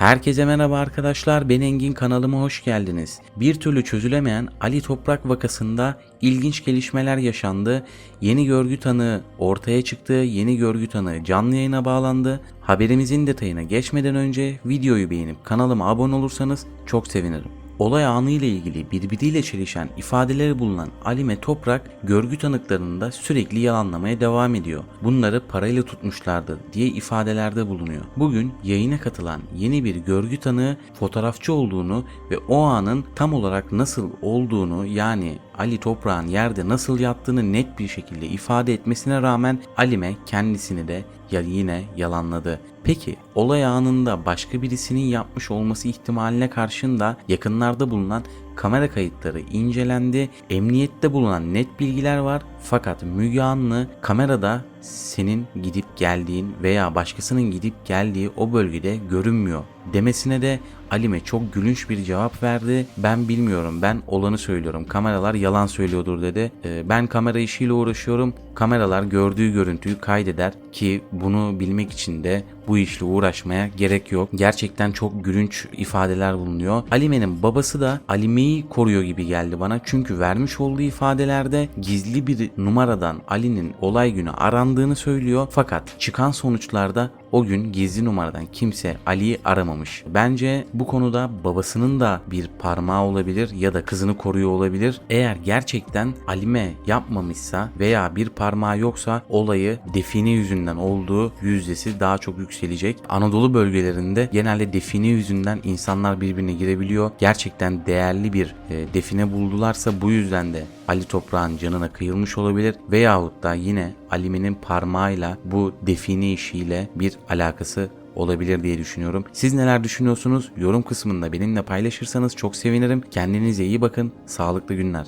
Herkese merhaba arkadaşlar ben Engin kanalıma hoş geldiniz. Bir türlü çözülemeyen Ali Toprak vakasında ilginç gelişmeler yaşandı. Yeni görgü tanığı ortaya çıktı. Yeni görgü tanığı canlı yayına bağlandı. Haberimizin detayına geçmeden önce videoyu beğenip kanalıma abone olursanız çok sevinirim. Olay anı ile ilgili birbiriyle çelişen ifadeleri bulunan Alime Toprak görgü tanıklarında sürekli yalanlamaya devam ediyor. Bunları parayla tutmuşlardı diye ifadelerde bulunuyor. Bugün yayına katılan yeni bir görgü tanığı fotoğrafçı olduğunu ve o anın tam olarak nasıl olduğunu yani Ali Toprak'ın yerde nasıl yattığını net bir şekilde ifade etmesine rağmen Alime kendisini de ya yine yalanladı. Peki olay anında başka birisinin yapmış olması ihtimaline karşın da yakınlarda bulunan kamera kayıtları incelendi. Emniyette bulunan net bilgiler var. Fakat Müge Anlı kamerada senin gidip geldiğin veya başkasının gidip geldiği o bölgede görünmüyor demesine de Alime çok gülünç bir cevap verdi. Ben bilmiyorum ben olanı söylüyorum. Kameralar yalan söylüyordur dedi. Ee, ben kamera işiyle uğraşıyorum. Kameralar gördüğü görüntüyü kaydeder ki bunu bilmek için de bu işle uğraşmaya gerek yok. Gerçekten çok gülünç ifadeler bulunuyor. Alime'nin babası da Alime'yi koruyor gibi geldi bana. Çünkü vermiş olduğu ifadelerde gizli bir numaradan Ali'nin olay günü arandığını söylüyor. Fakat çıkan sonuçlarda o gün gizli numaradan kimse Ali'yi aramamış. Bence konuda babasının da bir parmağı olabilir ya da kızını koruyor olabilir. Eğer gerçekten Alime yapmamışsa veya bir parmağı yoksa olayı define yüzünden olduğu yüzdesi daha çok yükselecek. Anadolu bölgelerinde genelde define yüzünden insanlar birbirine girebiliyor. Gerçekten değerli bir e, define buldularsa bu yüzden de Ali Toprağ'ın canına kıyılmış olabilir veyahut da yine Alime'nin parmağıyla bu define işiyle bir alakası olabilir diye düşünüyorum. Siz neler düşünüyorsunuz? Yorum kısmında benimle paylaşırsanız çok sevinirim. Kendinize iyi bakın. Sağlıklı günler.